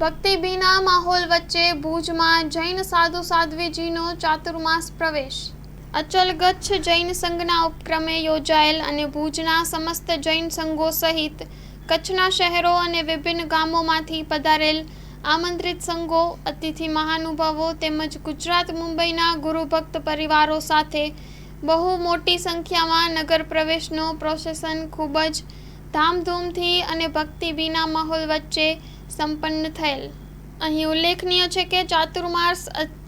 ભક્તિભીના માહોલ વચ્ચે ભુજમાં જૈન સાધુ સાધ્વીજીનો ચાતુર્માસ પ્રવેશ. અચલ ગચ્છ જૈન સંઘના ઉપક્રમે યોજાયેલ અને ભુજના સમસ્ત જૈન સંઘો સહિત કચ્છના શહેરો અને વિભિન્ન ગામોમાંથી પધારેલ આમંત્રિત સંઘો, અતિથિ મહાનુભાવો તેમજ ગુજરાત મુંબઈના ગુરુભક્ત પરિવારો સાથે બહુ મોટી સંખ્યામાં નગર પ્રવેશનો પ્રોસેસન ખૂબ જ ધામધૂમથી અને ભક્તિ વિના માહોલ વચ્ચે સંપન્ન થયેલ. અહીં ઉલ્લેખનીય છે કે ચાતુર્માસ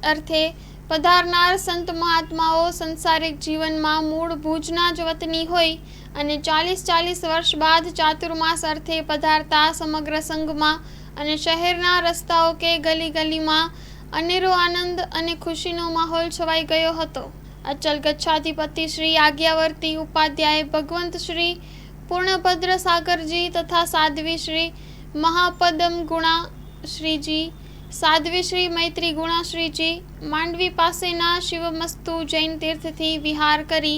અર્થે પધારનાર સંત મહાત્માઓ સંસારિક જીવનમાં મૂળ ભુજના જ વતની હોય અને ચાલીસ ચાલીસ વર્ષ બાદ ચાતુર્માસ અર્થે પધારતા સમગ્ર સંઘમાં અને શહેરના રસ્તાઓ કે ગલી ગલીમાં અનેરો આનંદ અને ખુશીનો માહોલ છવાઈ ગયો હતો. અચલ ગચ્છાધિપતિ શ્રી આજ્ઞાવર્તી ઉપાધ્યાય ભગવંત શ્રી પૂર્ણભદ્ર સાગરજી તથા સાધ્વી શ્રી મહાપદમ ગુણા શ્રીજી, સાધ્વી શ્રી મૈત્રી ગુણા શ્રીજી, માંડવી પાસેના શિવમસ્તુ જૈન તીર્થથી વિહાર કરી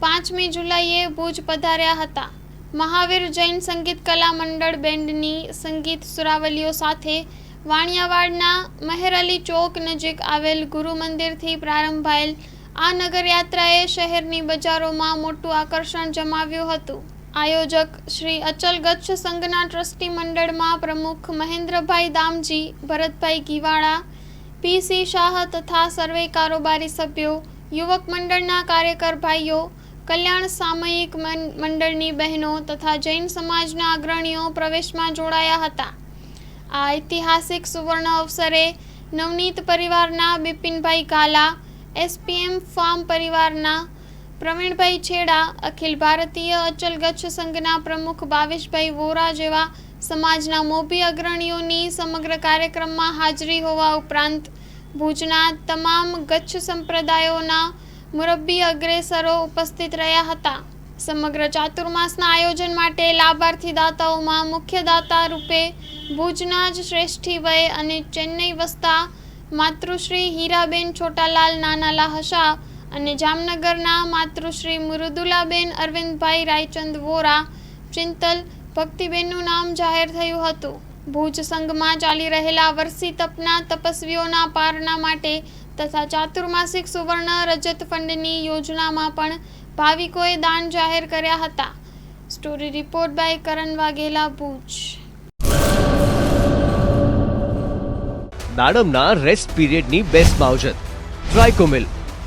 પાંચમી જુલાઈએ ભુજ પધાર્યા હતા. મહાવીર જૈન સંગીત કલા મંડળ બેન્ડની સંગીત સુરાવલીઓ સાથે વાણિયાવાડના મહેર અલી ચોક નજીક આવેલ ગુરુ મંદિરથી પ્રારંભાયેલ આ નગરયાત્રાએ શહેરની બજારોમાં મોટું આકર્ષણ જમાવ્યું હતું. આયોજક શ્રી અચલ ગચ્છ સંઘના ટ્રસ્ટી મંડળમાં પ્રમુખ મહેન્દ્રભાઈ દામજી, ભરતભાઈ ગીવાળા પીસી શાહ તથા સર્વે કારોબારી સભ્યો, યુવક મંડળના કાર્યકર ભાઈઓ, કલ્યાણ સામયિક મંડળની બહેનો તથા જૈન સમાજના અગ્રણીઓ પ્રવેશમાં જોડાયા હતા. આ ઐતિહાસિક સુવર્ણ અવસરે નવનીત પરિવારના બિપિનભાઈ ગાલા, એસપીએમ ફાર્મ પરિવારના પ્રવીણભાઈ છેડા, અખિલ ભારતીય અચલ ગચ્છ સંઘના પ્રમુખ ભાવેશભાઈ વોરા જેવા સમાજના મોભી અગ્રણીઓની સમગ્ર કાર્યક્રમમાં હાજરી હોવા ઉપરાંત ભુજના તમામ ગચ્છ સંપ્રદાયોના મુરબ્બી અગ્રેસરો ઉપસ્થિત રહ્યા હતા. સમગ્ર ચાતુર્માસના આયોજન માટે લાભાર્થી દાતાઓમાં મુખ્ય દાતા રૂપે ભુજના જ શ્રેષ્ઠી વય અને ચેન્નઈ વસતા માતૃશ્રી હીરાબેન છોટાલાલ નાનાલા હસા અને જામનગરના માતૃશ્રી મૃદુલાબેન અરવિંદભાઈ રાયચંદ વોરા, ચિંતલ ભક્તિબેનનું નામ જાહેર થયું હતું. ભુજ સંઘમાં ચાલી રહેલા વર્ષી તપના તપસ્વીઓના પારણા માટે તથા ચાતુર્માસિક સુવર્ણ રજત ફંડની યોજનામાં પણ ભાવિકોએ દાન જાહેર કર્યા હતા. Story report by Karan Vaghela, Bhuj. દાડમના rest પીરિયડની બેસ્ટ માવજત ટ્રાઇકોમિલ.